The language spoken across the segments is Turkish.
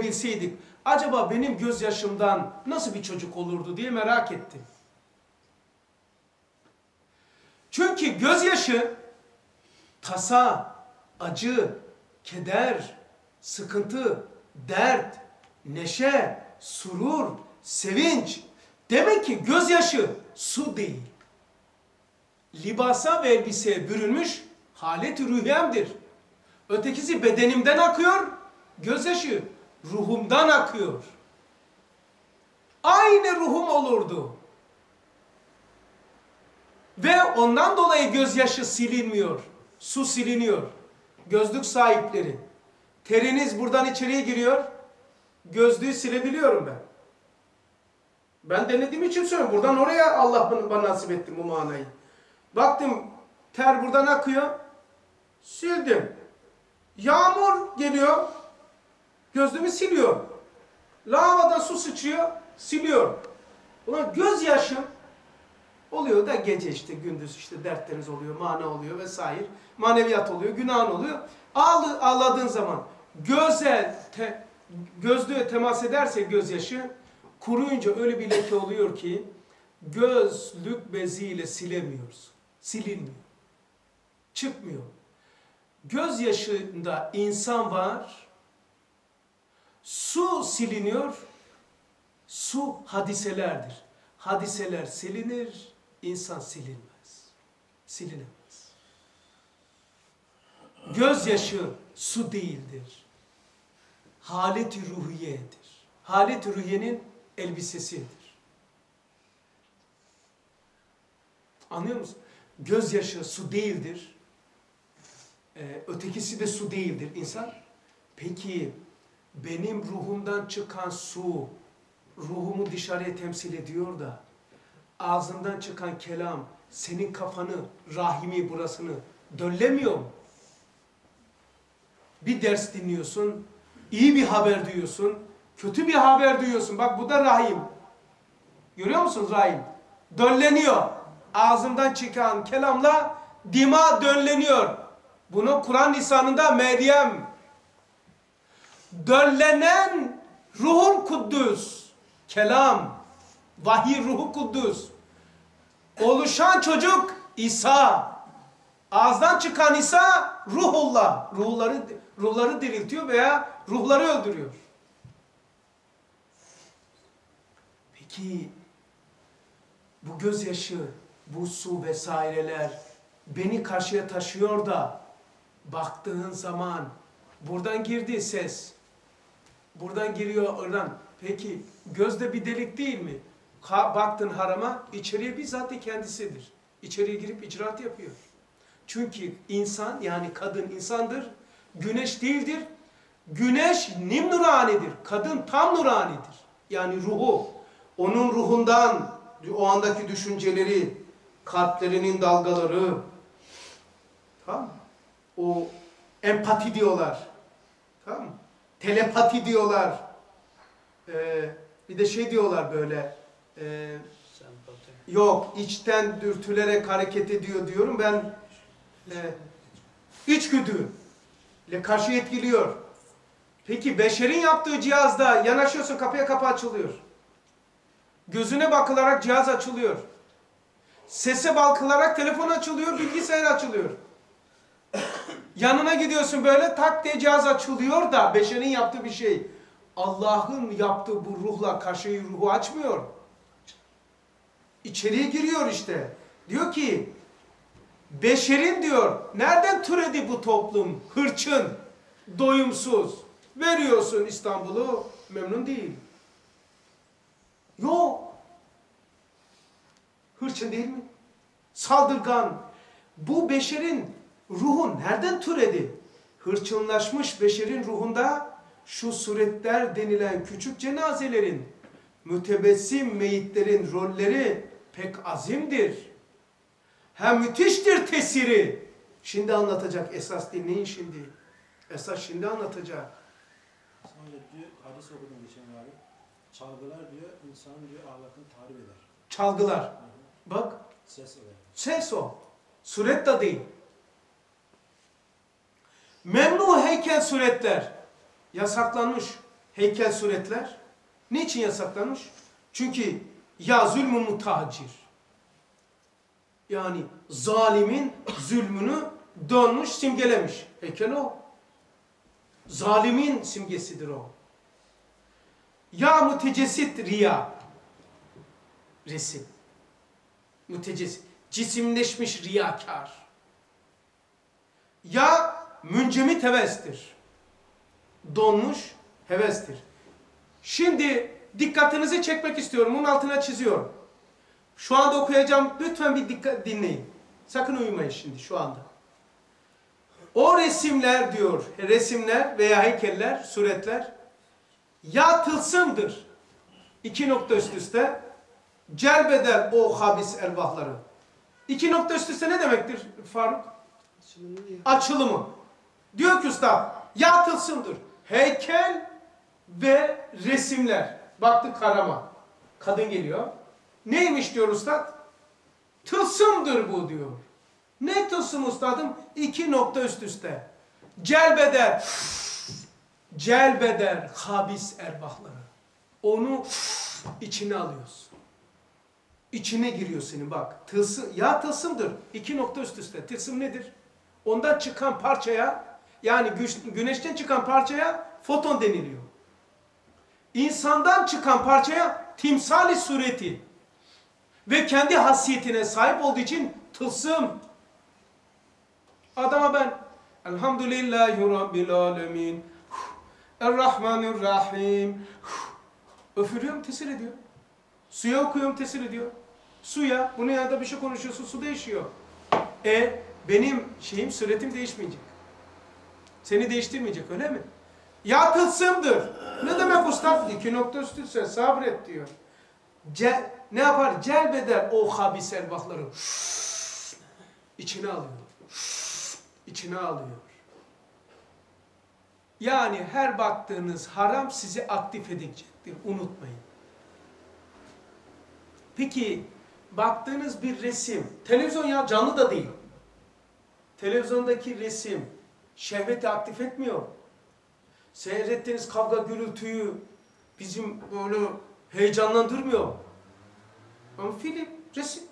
görebilseydik acaba benim gözyaşımdan nasıl bir çocuk olurdu diye merak ettim. Çünkü gözyaşı tasa, acı, keder, sıkıntı, dert, neşe, surur, sevinç. Demek ki gözyaşı su değil. Libasa ve elbiseye bürünmüş halet-i rühemdir. Ötekisi bedenimden akıyor, gözyaşı ruhumdan akıyor. Aynı ruhum olurdu. Ve ondan dolayı gözyaşı silinmiyor. Su siliniyor. Gözlük sahipleri. Teriniz buradan içeriye giriyor. Gözlüğü silebiliyorum ben. Ben denediğim için söylüyorum. Buradan oraya Allah bana, bana nasip etti bu manayı. Baktım ter buradan akıyor. Sildim. Yağmur geliyor. Gözlüğümü siliyor. Lavadan su sıçıyor. Siliyor. Ulan gözyaşım oluyor da gece işte gündüz işte dertleriniz oluyor, mana oluyor vesaire. Maneviyat oluyor, günahın oluyor. Ağlı, ağladığın zaman göze, te, gözlüğe temas ederse gözyaşı kuruyunca öyle bir leke oluyor ki gözlük beziyle silemiyoruz. Silinmiyor. Çıkmıyor. Gözyaşında insan var. Su siliniyor. Su hadiselerdir. Hadiseler silinir, insan silinmez. Silinemez. Gözyaşı su değildir. Halet-i ruhiyedir. Halet-i ruhiyenin elbisesidir. Anlıyor musun? Gözyaşı su değildir. Ee, ötekisi de su değildir insan. Peki benim ruhumdan çıkan su ruhumu dışarıya temsil ediyor da ağzından çıkan kelam senin kafanı, rahimi burasını döllemiyor mu? Bir ders dinliyorsun, iyi bir haber duyuyorsun, kötü bir haber duyuyorsun. Bak bu da rahim. Görüyor musunuz rahim? Dölleniyor. Ağzımdan çıkan kelamla dima dönleniyor. Bunu Kur'an lisanında Meryem. Döllenen ruhun kuddüs. Kelam. Vahiy ruhu kuddüs. Oluşan çocuk İsa. Ağızdan çıkan İsa ruhullah. Ruhları, ruhları diriltiyor veya ruhları öldürüyor. Peki bu gözyaşı, bu su vesaireler beni karşıya taşıyor da baktığın zaman buradan girdi ses. Buradan giriyor oradan. Peki gözde bir delik değil mi? Ka baktın harama içeriye bizzat kendisidir. İçeriye girip icraat yapıyor. Çünkü insan yani kadın insandır. Güneş değildir. Güneş nim nuranidir. Kadın tam nuranidir. Yani ruhu. Onun ruhundan o andaki düşünceleri, kalplerinin dalgaları, tamam? O empati diyorlar. Tamam mı? Telepati diyorlar. Ee, bir de şey diyorlar böyle. E, yok, içten dürtülerek hareket ediyor diyorum. Ben e, içgüdü ile karşı etkiliyor. Peki beşerin yaptığı cihazda yanaşıyorsun kapıya kapı açılıyor. Gözüne bakılarak cihaz açılıyor. Sese bakılarak telefon açılıyor, bilgisayar açılıyor. Yanına gidiyorsun böyle tak diye cihaz açılıyor da beşerin yaptığı bir şey. Allah'ın yaptığı bu ruhla karşıyı ruhu açmıyor. İçeriye giriyor işte. Diyor ki beşerin diyor nereden türedi bu toplum? Hırçın, doyumsuz. Veriyorsun İstanbul'u memnun değil. Yok. Hırçın değil mi? Saldırgan. Bu beşerin ruhu nereden türedi? Hırçınlaşmış beşerin ruhunda şu suretler denilen küçük cenazelerin, mütebessim meyitlerin rolleri pek azimdir. Hem müthiştir tesiri. Şimdi anlatacak esas dinleyin şimdi. Esas şimdi anlatacak. Sonra diyor, hadis okudum geçen abi. Çalgılar diyor, insanın diyor ahlakını tarif eder. Çalgılar. Bak Ses eder. ses o. Suret de değil. Heykel suretler yasaklanmış. heykel suretler niçin yasaklanmış? Çünkü ya zulmü mutacir. Yani zalimin zulmünü dönmüş, simgelemiş. Heykel o. Zalimin simgesidir o. Ya mütecessit riya. Resim. Mütecessit. Cisimleşmiş riyakar. Ya müncemit hevestir. Donmuş hevestir. Şimdi dikkatinizi çekmek istiyorum. Bunun altına çiziyorum. Şu anda okuyacağım. Lütfen bir dikkat dinleyin. Sakın uyumayın şimdi şu anda. O resimler diyor, resimler veya heykeller, suretler ya tılsımdır. İki nokta üst üste celbeder o habis ervahları. İki nokta üst üste ne demektir Faruk? Açılımı. Diyor ki usta ya tılsımdır. Heykel ve resimler. Baktık karama. Kadın geliyor. Neymiş diyor ustad? Tılsımdır bu diyor. Ne tılsım ustadım? İki nokta üst üste. Celbeder. Celbeder habis erbahları. Onu içine alıyorsun. İçine giriyor senin bak. Tılsım, ya tılsımdır. İki nokta üst üste. Tılsım nedir? Ondan çıkan parçaya yani güneşten çıkan parçaya foton deniliyor. İnsandan çıkan parçaya timsali sureti ve kendi hasiyetine sahip olduğu için tılsım. Adama ben Elhamdülillahi Rabbil Alemin Errahmanirrahim Öfürüyorum tesir ediyor. Suya okuyorum tesir ediyor. Suya, bunun yanında bir şey konuşuyorsun, su değişiyor. E benim şeyim, suretim değişmeyecek. Seni değiştirmeyecek öyle mi? Ya tılsımdır. Ne demek usta? İki nokta üst üste sabret diyor. Ce, ne yapar? Celbeder o habis erbahları. İçine alıyor. İçine alıyor. Yani her baktığınız haram sizi aktif edecektir. Unutmayın. Peki baktığınız bir resim, televizyon ya canlı da değil. Televizyondaki resim şehveti aktif etmiyor. Seyrettiğiniz kavga gürültüyü bizim böyle heyecanlandırmıyor. Ama film, resim.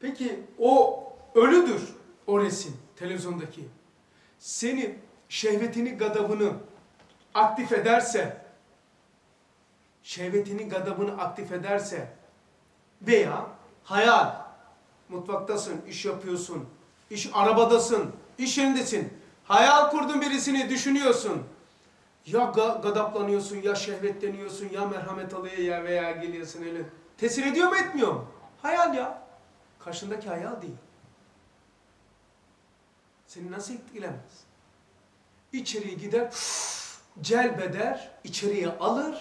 Peki o ölüdür o resim televizyondaki. Seni şehvetini gadabını aktif ederse şehvetini gadabını aktif ederse veya hayal mutfaktasın, iş yapıyorsun, iş arabadasın, iş yerindesin. Hayal kurdun birisini düşünüyorsun. Ya ga gadaplanıyorsun, ya şehvetleniyorsun, ya merhamet alıyor ya veya geliyorsun öyle. Tesir ediyor mu etmiyor mu? Hayal ya. Karşındaki hayal değil. Seni nasıl etkilemez? İçeriye gider, celbeder, içeriye alır,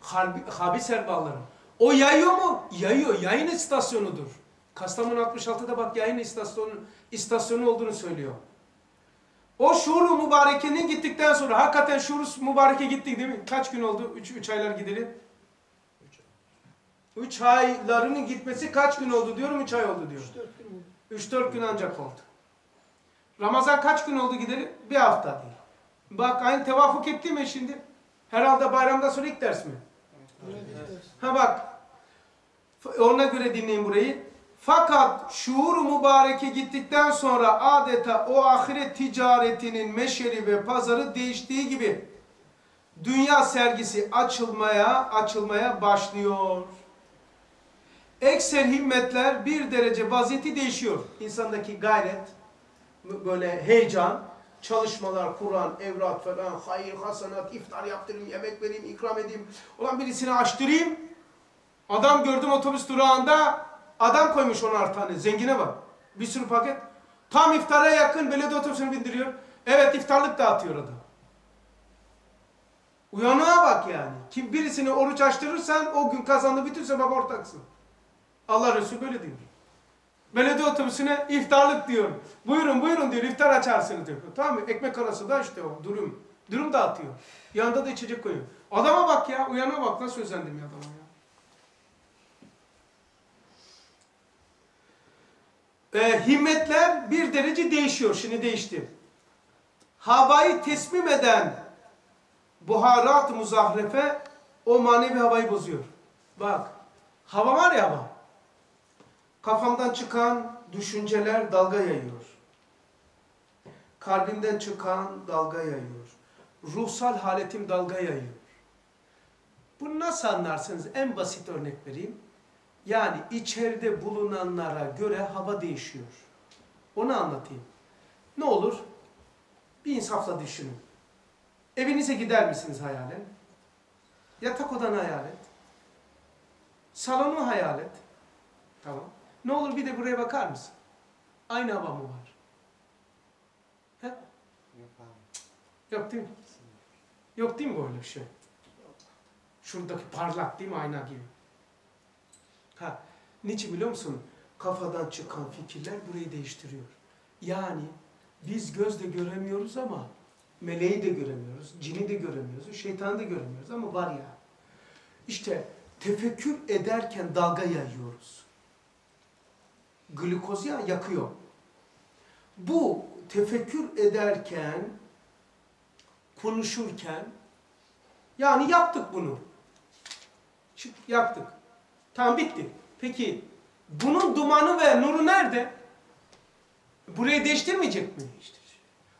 harbi, habis erbağları. O yayıyor mu? Yayıyor. Yayın istasyonudur. Kastamonu 66'da bak yayın istasyonu, istasyonu olduğunu söylüyor. O şuuru mübarekenin gittikten sonra hakikaten şuuru mübareke gittik değil mi? Kaç gün oldu? 3 üç, aylar gideli. 3 aylarının gitmesi kaç gün oldu diyorum 3 ay oldu diyor. 3-4 gün ancak oldu. Ramazan kaç gün oldu gideli? Bir hafta değil. Bak aynı tevafuk etti mi şimdi? Herhalde bayramdan sonra ilk ders mi? Ha bak. Ona göre dinleyin burayı. Fakat şuur mübareke gittikten sonra adeta o ahiret ticaretinin meşeri ve pazarı değiştiği gibi dünya sergisi açılmaya açılmaya başlıyor. Ekser himmetler bir derece vaziyeti değişiyor. İnsandaki gayret, böyle heyecan, çalışmalar, Kur'an, evrak falan, hayır, hasanat, iftar yaptırayım, yemek vereyim, ikram edeyim. Ulan birisini açtırayım. Adam gördüm otobüs durağında, adam koymuş onar tane, zengine bak. Bir sürü paket. Tam iftara yakın belediye otobüsünü bindiriyor. Evet iftarlık dağıtıyor adam. Uyanığa bak yani. Kim birisini oruç açtırırsan o gün kazandığı bütün sebep ortaksın. Allah Resulü böyle diyor. Belediye otobüsüne iftarlık diyor. Buyurun buyurun diyor iftar açarsınız diyor. Tamam mı? Ekmek arası da işte o durum. Durum dağıtıyor. Yanında da içecek koyuyor. Adama bak ya uyana bak nasıl özendim ya adama ya. Ee, himmetler bir derece değişiyor. Şimdi değişti. Havayı teslim eden buharat muzahrefe o manevi havayı bozuyor. Bak, hava var ya hava. Kafamdan çıkan düşünceler dalga yayıyor. Kalbimden çıkan dalga yayıyor. Ruhsal haletim dalga yayıyor. Bunu nasıl anlarsınız? En basit örnek vereyim. Yani içeride bulunanlara göre hava değişiyor. Onu anlatayım. Ne olur? Bir insafla düşünün. Evinize gider misiniz hayalen? Yatak odanı hayal et. Salonu hayal et. Tamam. Ne olur bir de buraya bakar mısın? Aynı hava mı var? He? Yok abi. Yok değil mi? Yok değil mi böyle bir şey? Şuradaki parlak değil mi ayna gibi? Ha, niçin biliyor musun? Kafadan çıkan fikirler burayı değiştiriyor. Yani biz gözle göremiyoruz ama meleği de göremiyoruz, cini de göremiyoruz, şeytanı da göremiyoruz ama var ya. İşte tefekkür ederken dalga yayıyoruz. Glikoz ya yakıyor. Bu tefekkür ederken, konuşurken, yani yaptık bunu. Çık, yaptık. Tamam bitti. Peki bunun dumanı ve nuru nerede? Burayı değiştirmeyecek mi?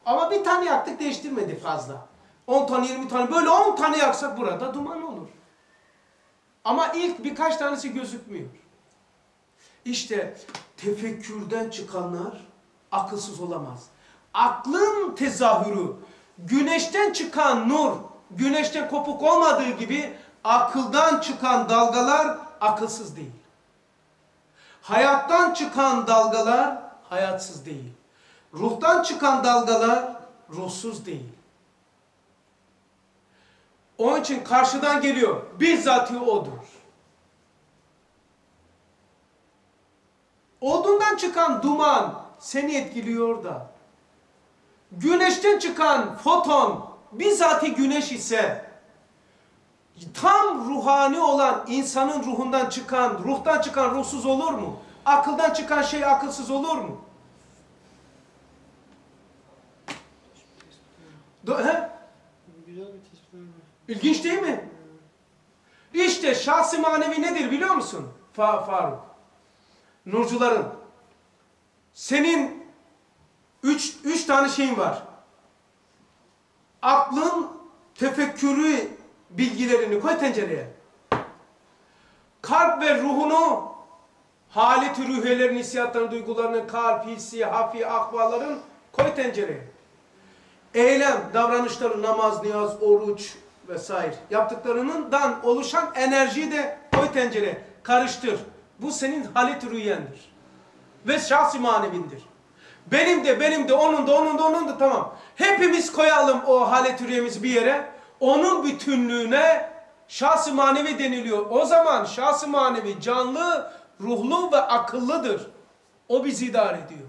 Ama bir tane yaktık değiştirmedi fazla. 10 tane 20 tane böyle 10 tane yaksak burada duman olur. Ama ilk birkaç tanesi gözükmüyor. İşte tefekkürden çıkanlar akılsız olamaz. Aklın tezahürü, güneşten çıkan nur, güneşten kopuk olmadığı gibi akıldan çıkan dalgalar akılsız değil. Hayattan çıkan dalgalar hayatsız değil. Ruhtan çıkan dalgalar ruhsuz değil. Onun için karşıdan geliyor. Bizzati odur. Odundan çıkan duman seni etkiliyor da. Güneşten çıkan foton bizzati güneş ise tam ruhani olan insanın ruhundan çıkan, ruhtan çıkan ruhsuz olur mu? Akıldan çıkan şey akılsız olur mu? He? İlginç değil mi? İşte şahsi manevi nedir biliyor musun? Fa Faruk. Nurcuların. Senin üç, üç tane şeyin var. Aklın tefekkürü bilgilerini koy tencereye. Kalp ve ruhunu haleti rühelerin, hissiyatlarını, duygularını, kalp, hissi, hafi, akvalların koy tencereye. Eylem, davranışları, namaz, niyaz, oruç vesaire yaptıklarından oluşan enerjiyi de koy tencereye, karıştır. Bu senin halet rüyendir. Ve şahsi manevindir. Benim de, benim de, onun da, onun da, onun da tamam. Hepimiz koyalım o halet rüyemizi bir yere. Onun bütünlüğüne şahsi manevi deniliyor. O zaman şahsi manevi canlı, ruhlu ve akıllıdır. O bizi idare ediyor.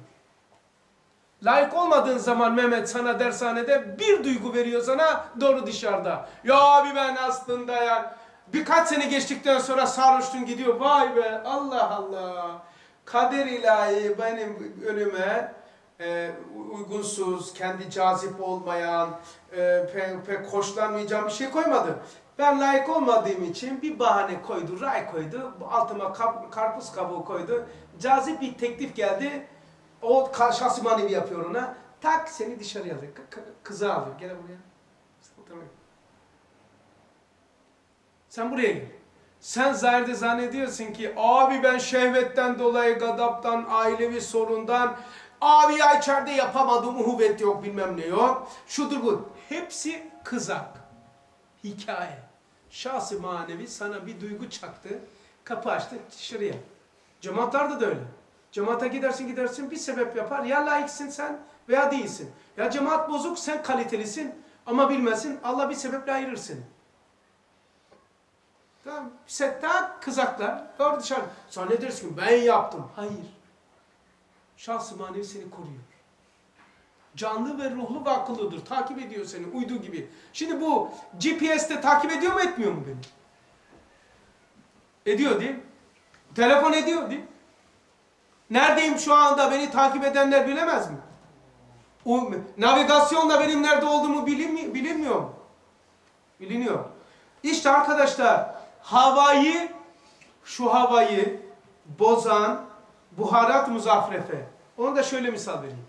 Layık olmadığın zaman Mehmet sana dershanede bir duygu veriyor sana doğru dışarıda. Ya abi ben aslında ya birkaç sene geçtikten sonra sarhoştun gidiyor. Vay be Allah Allah. Kader ilahi benim önüme e, uygunsuz, kendi cazip olmayan, e, pek, pek hoşlanmayacağım bir şey koymadı. Ben layık olmadığım için bir bahane koydu, ray koydu, altıma karpuz kabuğu koydu. Cazip bir teklif geldi. O şahsi manevi yapıyor ona. Tak seni dışarıya alıyor. Kızı alıyor. Gel buraya. Sen buraya gel. Sen zahirde zannediyorsun ki abi ben şehvetten dolayı, gadaptan, ailevi sorundan, abi ya içeride yapamadım, uhuvvet yok bilmem ne yok. Şudur bu. Hepsi kızak. Hikaye. Şahsi manevi sana bir duygu çaktı, kapı açtı dışarıya. Cemaatlarda da öyle. Cemaate gidersin gidersin bir sebep yapar. Ya layıksın sen veya değilsin. Ya cemaat bozuk sen kalitelisin ama bilmezsin Allah bir sebeple ayırırsın. Tamam. Setta kızaklar. Doğru dışarı. Zannedersin ki ben yaptım. Hayır. Şahsı manevi seni koruyor. Canlı ve ruhlu ve akıllıdır. Takip ediyor seni uydu gibi. Şimdi bu GPS'te takip ediyor mu etmiyor mu beni? Ediyor değil mi? Telefon ediyor değil mi? Neredeyim şu anda beni takip edenler bilemez mi? O, navigasyonla benim nerede olduğumu bilinmi, bilinmiyor mu? Biliniyor. İşte arkadaşlar havayı, şu havayı bozan buharat muzafrefe. Onu da şöyle misal vereyim.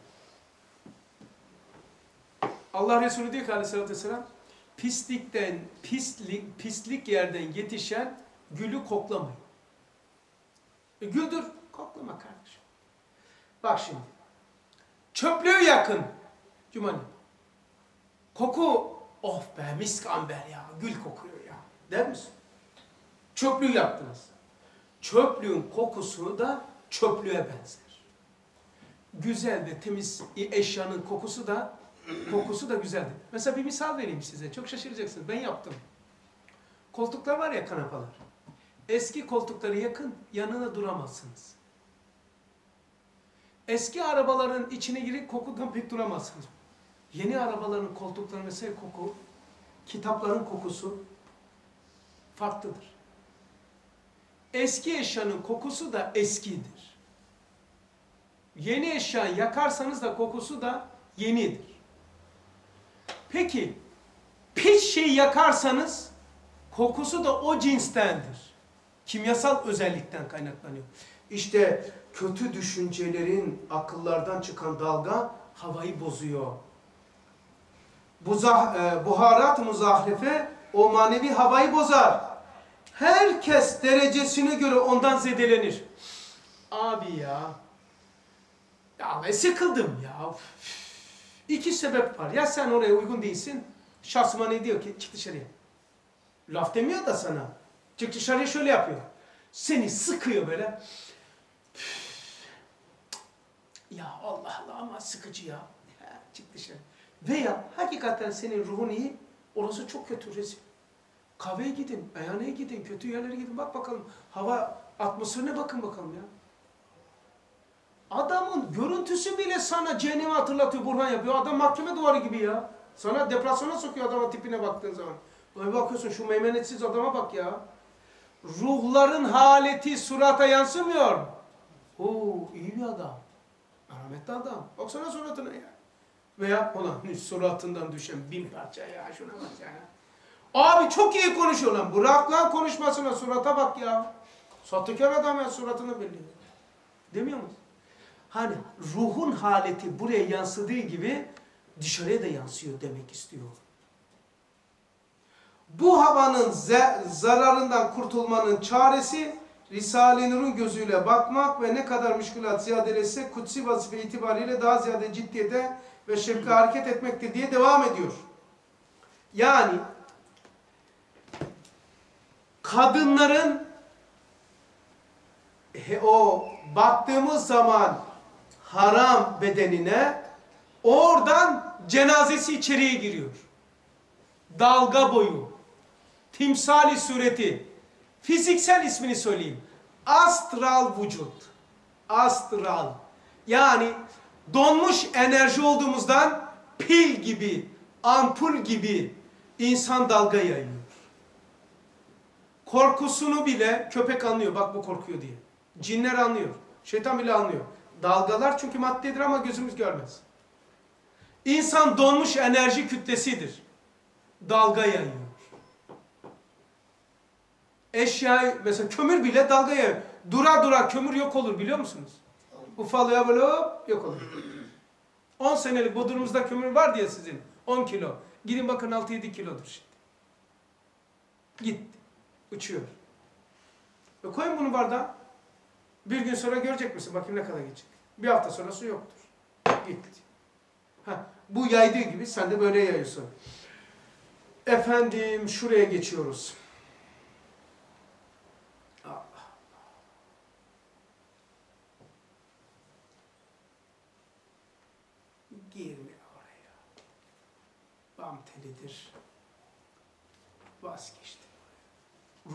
Allah Resulü diyor ki aleyhissalatü vesselam pislikten, pislik, pislik yerden yetişen gülü koklamayın. E, güldür, koklama kardeşim. Bak şimdi. Çöplüğü yakın. Cumali. Koku, of be misk amber ya, gül kokuyor ya. Der misin? Çöplüğü yaktınız. Çöplüğün kokusu da çöplüğe benzer. Güzel ve temiz eşyanın kokusu da kokusu da güzeldir. Mesela bir misal vereyim size. Çok şaşıracaksınız. Ben yaptım. Koltuklar var ya kanapalar. Eski koltukları yakın, yanına duramazsınız. Eski arabaların içine girip kokudan pek duramazsınız. Yeni arabaların koltukları mesela koku, kitapların kokusu farklıdır. Eski eşyanın kokusu da eskidir. Yeni eşya yakarsanız da kokusu da yenidir. Peki, pis şey yakarsanız kokusu da o cinstendir. Kimyasal özellikten kaynaklanıyor. İşte kötü düşüncelerin akıllardan çıkan dalga havayı bozuyor. Buzah, e, buharat muzahrefe o manevi havayı bozar. Herkes derecesine göre ondan zedelenir. Abi ya. Ya ben sıkıldım ya. İki sebep var. Ya sen oraya uygun değilsin. Şahsıma ne diyor ki? Çık dışarıya. Laf demiyor da sana. Çık dışarıya şöyle yapıyor. Seni sıkıyor böyle. Ya Allah Allah ama sıkıcı ya. ya çık dışarı. Veya hakikaten senin ruhun iyi. Orası çok kötü rezil. Kahveye gidin, meyhaneye gidin, kötü yerlere gidin. Bak bakalım hava atmosferine bakın bakalım ya. Adamın görüntüsü bile sana cehennemi hatırlatıyor, Burhan yapıyor. Adam mahkeme duvarı gibi ya. Sana depresyona sokuyor adamın tipine baktığın zaman. Böyle bakıyorsun şu meymenetsiz adama bak ya. Ruhların haleti surata yansımıyor. Oo iyi bir adam. Rahmetli adam. Baksana suratına ya. Veya ona suratından düşen bin parça ya şuna bak ya. Abi çok iyi konuşuyor lan. Bırak lan konuşmasına surata bak ya. Sahtekar adam ya suratını belli. Demiyor musun? Hani ruhun haleti buraya yansıdığı gibi dışarıya da yansıyor demek istiyor. Bu havanın zararından kurtulmanın çaresi Risale-i Nur'un gözüyle bakmak ve ne kadar müşkülat ziyadelese kutsi vazife itibariyle daha ziyade ciddiyete ve şefka hareket etmektir diye devam ediyor. Yani kadınların o baktığımız zaman haram bedenine oradan cenazesi içeriye giriyor. Dalga boyu, timsali sureti, fiziksel ismini söyleyeyim. Astral vücut. Astral. Yani donmuş enerji olduğumuzdan pil gibi, ampul gibi insan dalga yayıyor. Korkusunu bile köpek anlıyor. Bak bu korkuyor diye. Cinler anlıyor. Şeytan bile anlıyor. Dalgalar çünkü maddedir ama gözümüz görmez. İnsan donmuş enerji kütlesidir. Dalga yayıyor. Eşya, mesela kömür bile dalga yayıyor. Dura dura kömür yok olur biliyor musunuz? Ufalıyor böyle hop yok olur. 10 senelik bodrumuzda kömür var diye sizin. 10 kilo. Gidin bakın 6-7 kilodur şimdi. Gitti. Uçuyor. E koyun bunu bardağa. Bir gün sonra görecek misin? Bakayım ne kadar geçecek. Bir hafta sonra su yoktur. Gitti. Ha, bu yaydığı gibi sen de böyle yayıyorsun. Efendim şuraya geçiyoruz. Allah. Girme oraya. Bam telidir. Vazgeçtim.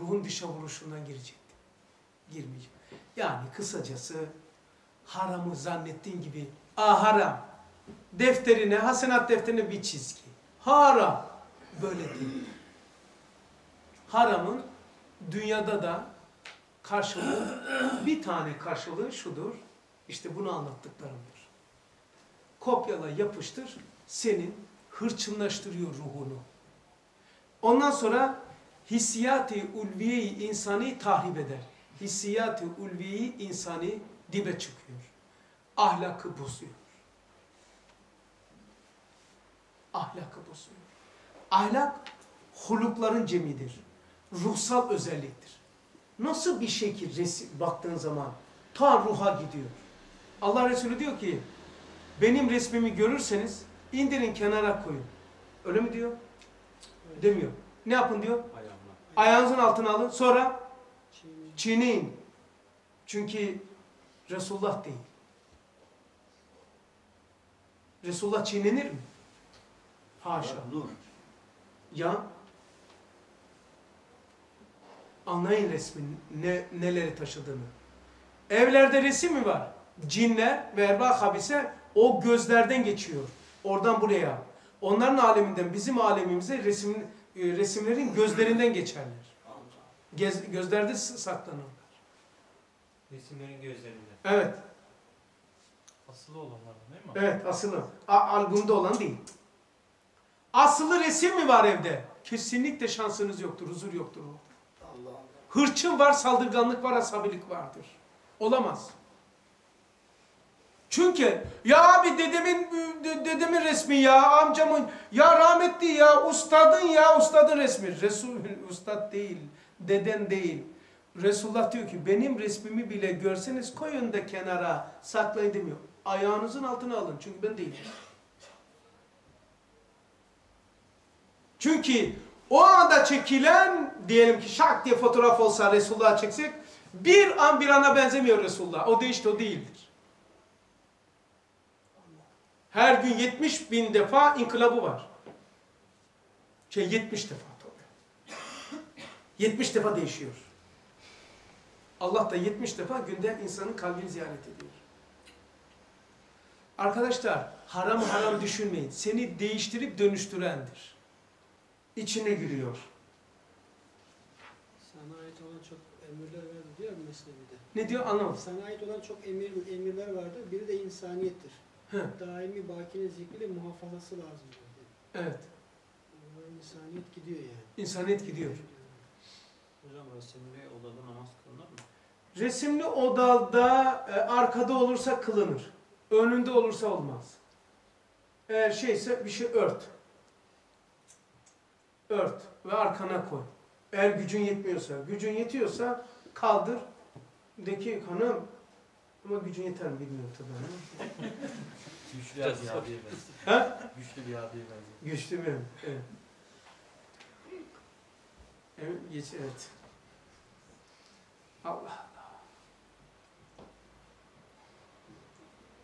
Ruhun dışa vuruşundan girecektim. Girmeyeceğim. Yani kısacası haramı zannettiğin gibi ah haram. Defterine, hasenat defterine bir çizgi. Haram. Böyle değil. Haramın dünyada da karşılığı, bir tane karşılığı şudur. İşte bunu anlattıklarımdır. Kopyala yapıştır, senin hırçınlaştırıyor ruhunu. Ondan sonra hissiyat-ı ulviye-i insani tahrip eder. Hissiyat-ı ulviye-i insani dibe çıkıyor. Ahlakı bozuyor. Ahlakı bozuyor. Ahlak hulukların cemidir. Ruhsal özelliktir. Nasıl bir şekil resim baktığın zaman ta ruha gidiyor. Allah Resulü diyor ki benim resmimi görürseniz indirin kenara koyun. Öyle mi diyor? Demiyor. Ne yapın diyor? Ayağınızın altına alın. Sonra Çiğneyin. Çünkü Resulullah değil. Resulullah çiğnenir mi? Haşa. Nur. Ya anlayın resmin ne, neleri taşıdığını. Evlerde resim mi var? Cinler ve erba habise o gözlerden geçiyor. Oradan buraya. Onların aleminden bizim alemimize resim, resimlerin gözlerinden geçerler. Gez, gözlerde saklanırlar. Resimlerin gözlerinde. Evet, Asılı olanlar değil mi? evet asılı. A, albümde olan değil. Asılı resim mi var evde? Kesinlikle şansınız yoktur, huzur yoktur Allah. Hırçın var, saldırganlık var, asabilik vardır. Olamaz. Çünkü ya abi dedemin de- dedemin resmi ya amcamın ya rahmetli ya ustadın ya ustadın resmi. Resul ustad değil, deden değil. Resulullah diyor ki benim resmimi bile görseniz koyun da kenara saklayın demiyor. Ayağınızın altına alın çünkü ben değilim. Çünkü o anda çekilen diyelim ki şak diye fotoğraf olsa Resulullah çeksek bir an bir ana benzemiyor Resulullah. O değişti o değildir. Her gün 70 bin defa inkılabı var. Şey 70 defa tabii. 70 defa değişiyor. Allah da 70 defa günde insanın kalbini ziyaret ediyor. Arkadaşlar haram haram düşünmeyin. Seni değiştirip dönüştürendir. İçine giriyor. Sana ait olan çok emirler vardı diyor Mesnevi'de? Ne diyor anlamadım. Sana ait olan çok emir, emirler vardır. Biri de insaniyettir. Hı, Daimi bakine zikriyle muhafazası lazım evet. O insaniyet gidiyor yani. İnsaniyet gidiyor. Hocam resimli odada namaz kılınır mı? Resimli odada e, arkada olursa kılınır. Önünde olursa olmaz. Eğer şeyse bir şey ört. Ört ve arkana koy. Eğer gücün yetmiyorsa, gücün yetiyorsa kaldır. De ki hanım ama gücün yeter mi bilmiyorum tabii. hanım. Güçlü bir abiye benziyor. Ha? Güçlü bir abiye benziyor. Güçlü benim. Evet. Evet, geç, evet. Allah Allah.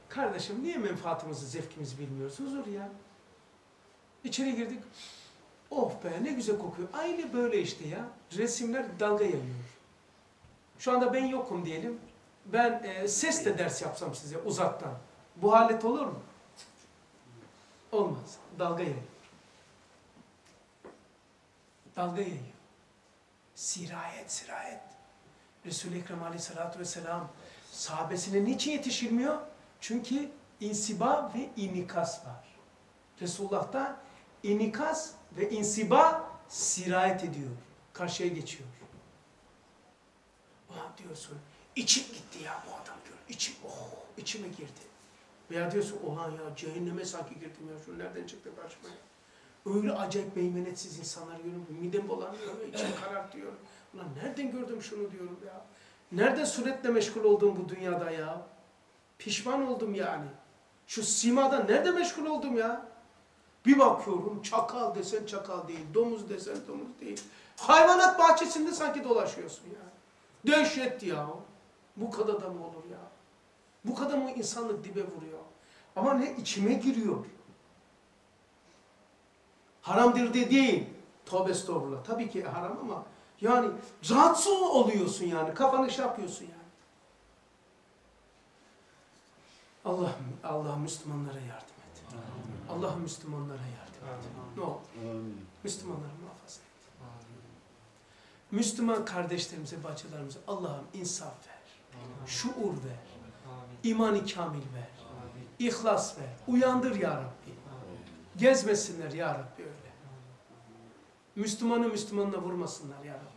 Kardeşim niye menfaatimizi, zevkimizi bilmiyoruz? Huzur ya. İçeri girdik. Oh be ne güzel kokuyor. Aynı böyle işte ya. Resimler dalga yayıyor. Şu anda ben yokum diyelim. Ben e, sesle ders yapsam size uzaktan. Bu halet olur mu? Olmaz. Dalga yayıyor. Dalga yayıyor. Sirayet, sirayet. Resul-i Ekrem aleyhissalatü vesselam sahabesine niçin yetişilmiyor? Çünkü insiba ve inikas var. Resulullah'ta inikas ve insiba sirayet ediyor. Karşıya geçiyor. Ulan diyorsun, içim gitti ya bu adam diyor. İçim, oh, içime girdi. Veya diyorsun, ulan ya cehenneme sanki girdim ya. Şu nereden çıktı karşıma ya? Öyle acayip meymenetsiz insanlar görüyorum. Midem bulanıyor içim karartıyor. Ulan nereden gördüm şunu diyorum ya. Nereden suretle meşgul oldum bu dünyada ya? Pişman oldum yani. Şu simadan nerede meşgul oldum ya? Bir bakıyorum çakal desen çakal değil, domuz desen domuz değil. Hayvanat bahçesinde sanki dolaşıyorsun ya. Dehşet ya. Bu kadar da mı olur ya? Bu kadar mı insanlık dibe vuruyor? Ama ne içime giriyor. Haramdır de değil. Tövbe estağfurullah. Tabii ki haram ama yani rahatsız oluyorsun yani. Kafanı şey yapıyorsun yani. Allah Allah Müslümanlara yardım et. Allah Müslümanlara yardım et. Ne olur Amin. Müslümanları muhafaza et. Müslüman kardeşlerimize, bacılarımıza Allah'ım insaf ver. Şuur ver. imanı kamil ver. İhlas ver. Uyandır ya Rabbi. Gezmesinler ya Rabbi öyle. Müslümanı Müslümanla vurmasınlar ya Rabbi.